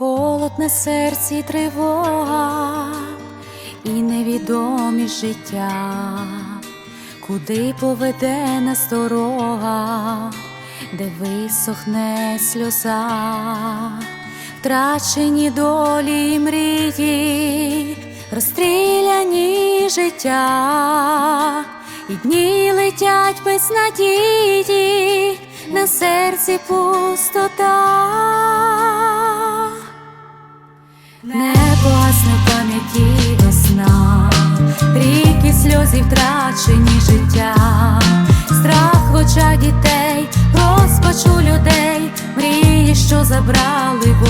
на серці тривога і невідомість життя, куди поведе нас дорога, де висохне сльоза, втрачені долі й мрії, розстріляні життя, і дні летять без надії, на серці пустота. Не пам'яті весна, ріки сльози втрачені життя, страх в очах дітей, розпачу людей, мрії, що забрали в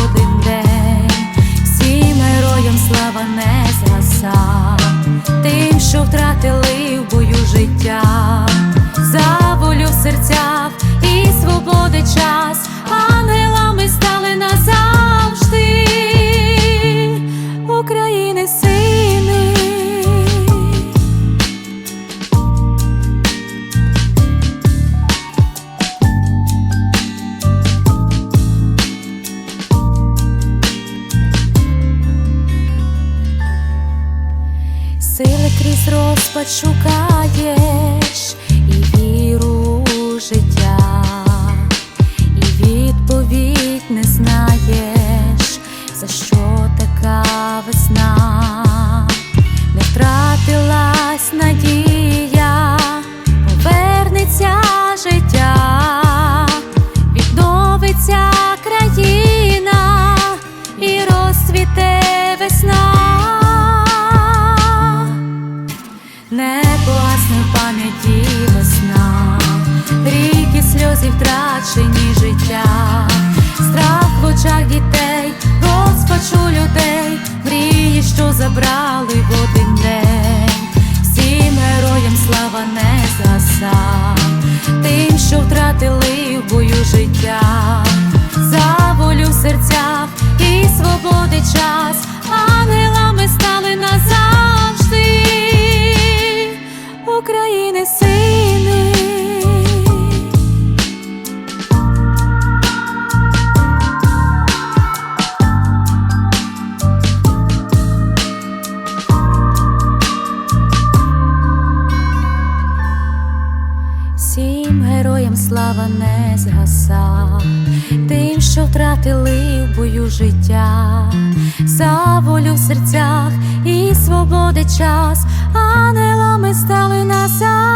Розпач шукаєш втрачені життя, страх в очах дітей, розпачу людей, мрії, що забрали в один день, всім героям слава не згаса, тим, що втратили в бою життя, за волю в серцях і свободи час, героям слава не згаса, тим, що втратили в бою життя, за волю в серцях і свободи час, ангелами стали назавжди.